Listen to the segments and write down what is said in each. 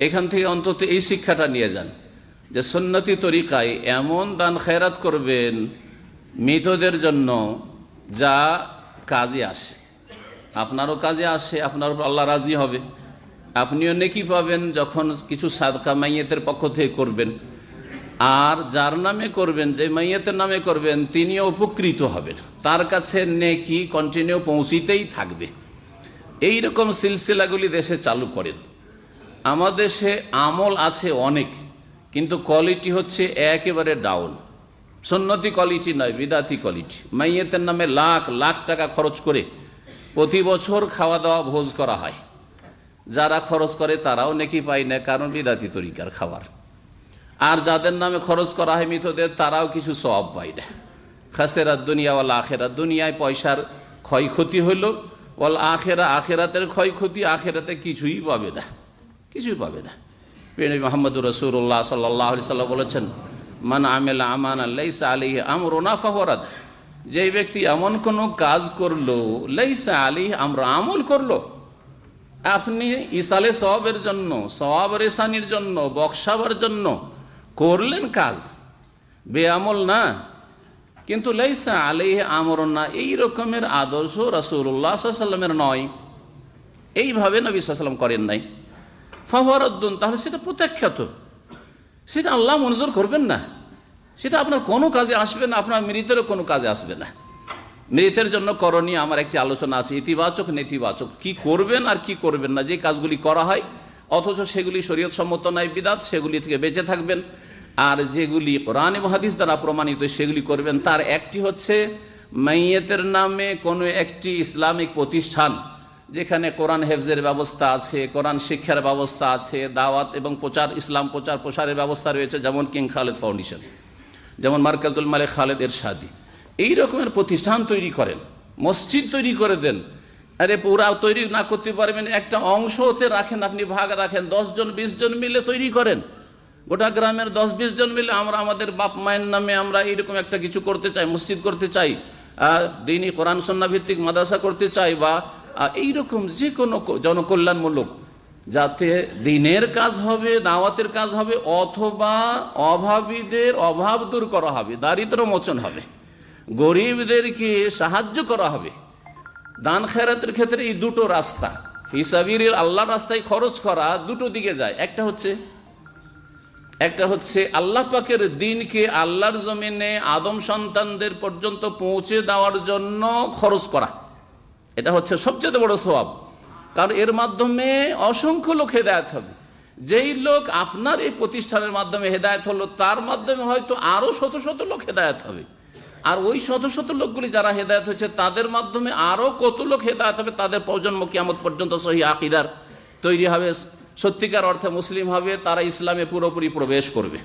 এখান থেকে অন্তত এই শিক্ষাটা নিয়ে যান যে সন্ন্যতি তরিকায় এমন দান খেরাত করবেন মৃতদের জন্য যা কাজে আসে। আপনারও কাজে আসে, আপনার আল্লাহ রাজি হবে। আপনিও নেকি পাবেন যখন কিছু সাদকা মাইয়েতের পক্ষ থেকে করবেন। আর যার নামে করবেন, যে মাইয়েতের নামে করবেন, তিনিও উপকৃত হবেন। তার কাছে নেকি কন্টিনিউ পৌঁছিতেই থাকবে। এই রকম সিলসিলাগুলি দেশে চালু করেন। আমাদের দেশে আমল আছে অনেক, কিন্তু কোয়ালিটি হচ্ছে একেবারে ডাউন সন্নতি কোয়ালিটি নয়, বিদাতি কোয়ালিটি মাইয়েতের নামে লাখ লাখ টাকা খরচ করে প্রতি বছর খাওয়া দাওয়া ভোজ করা হয়। যারা খরচ করে তারাও নেকি পায় না, কারণ বিদাতি তরিকার খাবার। আর যাদের নামে খরচ করা হয় মৃতদের, তারাও কিছু সব পায় না। খাসেরা দুনিয়া ওয়াল আখেরা দুনিয়ায় পয়সার ক্ষয়ক্ষতি হলো ওয়াল আখেরা, আখেরাতের ক্ষয়ক্ষতি আখেরাতে কিছুই পাবে না। কিছুই পাবে না। পেনি মোহাম্মদ রসুল্লাহ সাল্লাহ সাল্লাম বলেছেন, মান আমেলা আমান আল্লাইসা আলী আমরোনা ফাহরাত যে ব্যক্তি এমন কোনো কাজ করল, লাইসা আলী আমরা আমল করল। আপনি ইসালে সওয়াবের জন্য, সওয়াব রেসানির জন্য বক্সাবার জন্য করলেন কাজ। বেআমল না। কিন্তু লাইসা আলিহ আমর না, এই রকমের আদর্শ রাসুল্লাহ সাল্লামের নয়। এইভাবে নবী সাল্লাম করেন নাই। ফাহরদ্দুন তাহলে সেটা প্রত্যাখ্যাত। সেটা আল্লাহ মঞ্জুর করবেন না। সেটা আপনার কোনো কাজে আসবে না, আপনার মৃতেরও কোনো কাজে আসবে না। মৃতের জন্য করণীয় আমার একটি আলোচনা আছে, ইতিবাচক, নেতিবাচক। কি করবেন আর কি করবেন না, যে কাজগুলি করা হয়, অথচ সেগুলি শরীয়ত সম্মত নয় বিদাত, সেগুলি থেকে বেঁচে থাকবেন। আর যেগুলি কোরআন মহাদিস দ্বারা প্রমাণিত, সেগুলি করবেন। তার একটি হচ্ছে, মাইয়েতের নামে কোনো একটি ইসলামিক প্রতিষ্ঠান যেখানে কোরআন হেফজের ব্যবস্থা আছে, কোরআন শিক্ষার ব্যবস্থা আছে, দাওয়াত এবং প্রচার, ইসলাম প্রচার, প্রসারের ব্যবস্থা রয়েছে, যেমন কিং খালেদ ফাউন্ডেশন, যেমন মার্কাজুল মালিক খালেদ এরশাদি। এই রকমের প্রতিষ্ঠান তৈরি করেন, মসজিদ তৈরি করে দেন। আরে পুরা তৈরি না করতে পারবেন, একটা অংশ হতে রাখেন আপনি, ভাগ রাখেন জন, বিশ জন মিলে তৈরি করেন। গোটা গ্রামের দশ, বিশ জন মিলে আমরা, আমাদের বাপ মায়ের নামে আমরা এইরকম একটা কিছু করতে চাই, মসজিদ করতে চাই দিনই কোরআন সন্না ভিত্তিক মাদ্রাসা করতে চাই বা এইরকম যে কোনো জনকল্যাণমূলক, যাতে দিনের কাজ হবে, দাওয়াতের কাজ হবে, অথবা অভাবীদের অভাব দূর করা হবে, দারিদ্র মোচন হবে, গরিবদেরকে সাহায্য করা হবে। দান খেরাতের ক্ষেত্রে এই দুটো রাস্তা ফিসাবির আল্লাহর রাস্তায় খরচ করা দুটো দিকে যায়। একটা হচ্ছে একটা হচ্ছে আল্লাহ পাকের দিনকে আল্লাহর জমিনে আদম সন্তানদের পর্যন্ত পৌঁছে দেওয়ার জন্য খরচ করা। এটা হচ্ছে সবচেয়ে বড় স্বভাব কারণ এর মাধ্যমে অসংখ্য লোক হেদায়ত হবে। যেই লোক আপনার এই প্রতিষ্ঠানের মাধ্যমে হেদায়ত হলো, তার মাধ্যমে হয়তো আরও শত শত লোক হেদায়ত হবে। আর ওই শত শত লোকগুলি যারা হেদায়ত হয়েছে, তাদের মাধ্যমে আরও কত লোক হেদায়ত হবে, তাদের প্রজন্ম কিয়ামত পর্যন্ত সহি আকিদার তৈরি হবে। সত্যিকার অর্থে মুসলিম হবে, তারা ইসলামে পুরোপুরি প্রবেশ করবে।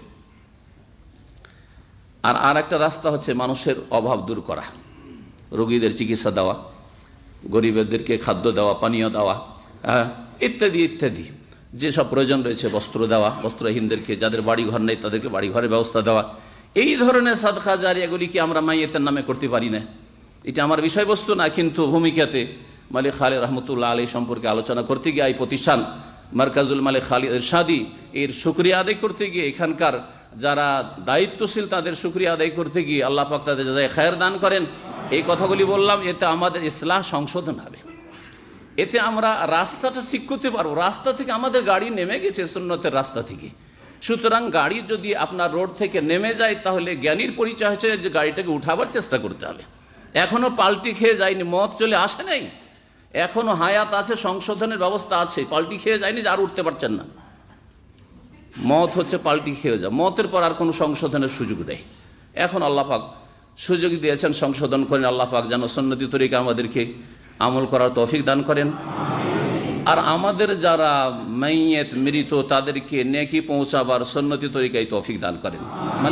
আর আর একটা রাস্তা হচ্ছে মানুষের অভাব দূর করা, রোগীদের চিকিৎসা দেওয়া। গরিবদেরকে খাদ্য দেওয়া, পানীয় দেওয়া হ্যাঁ ইত্যাদি ইত্যাদি। যেসব প্রয়োজন রয়েছে, বস্ত্র দেওয়া, বস্ত্রহীনদেরকে, যাদের বাড়ি ঘর নেই, তাদেরকে বাড়ি ঘরের ব্যবস্থা দেওয়া। এই ধরনের সাদখা জারিয়াগুলি কি আমরা মাইয়েতের নামে করতে পারি না। এটা আমার বিষয়বস্তু না, কিন্তু ভূমিকাতে মালিক খালে রহমতুল্লাহ আলী সম্পর্কে আলোচনা করতে গিয়ে এই প্রতিষ্ঠান, মার্কাজুল মালিক খালি এরশাদি এর সুক্রিয়া আদায় করতে গিয়ে এখানকার যারা দায়িত্বশীল তাদের সুক্রিয়া আদায় করতে গিয়ে আল্লাহ পাক তাদের যাদের খায়ের দান করেন। এই কথাগুলি বললাম, এতে আমাদের ইসলাম সংশোধন হবে। এতে আমরা রাস্তাটা ঠিক করতে পারব। রাস্তা থেকে আমাদের গাড়ি নেমে গেছে, সুন্নতের রাস্তা থেকে। সুতরাং গাড়ি যদি আপনার রোড থেকে নেমে যায়, তাহলে জ্ঞানীর পরিচয় হচ্ছে যে গাড়িটাকে উঠাবার চেষ্টা করতে হবে। এখনও পাল্টি খেয়ে যায়নি মত চলে আসে নাই। এখনও হায়াত আছে, সংশোধনের ব্যবস্থা আছে। পাল্টি খেয়ে যায়নি যে আর উঠতে পারছেন না। মত হচ্ছে পাল্টি খেয়ে যা মতের পর আর কোনো সংশোধনের সুযোগ নেই। এখন আল্লাহ পাক সুযোগ দিয়েছেন, সংশোধন করেন, আল্লাহ পাক যেন সন্নতি তরিকা আমাদেরকে আমল করার তৌফিক দান করেন। আর আমাদের যারা মাইয়েত, মৃত, তাদেরকে নেকি পৌঁছাবার সন্নতি তরিকায় তৌফিক দান করেন। মানে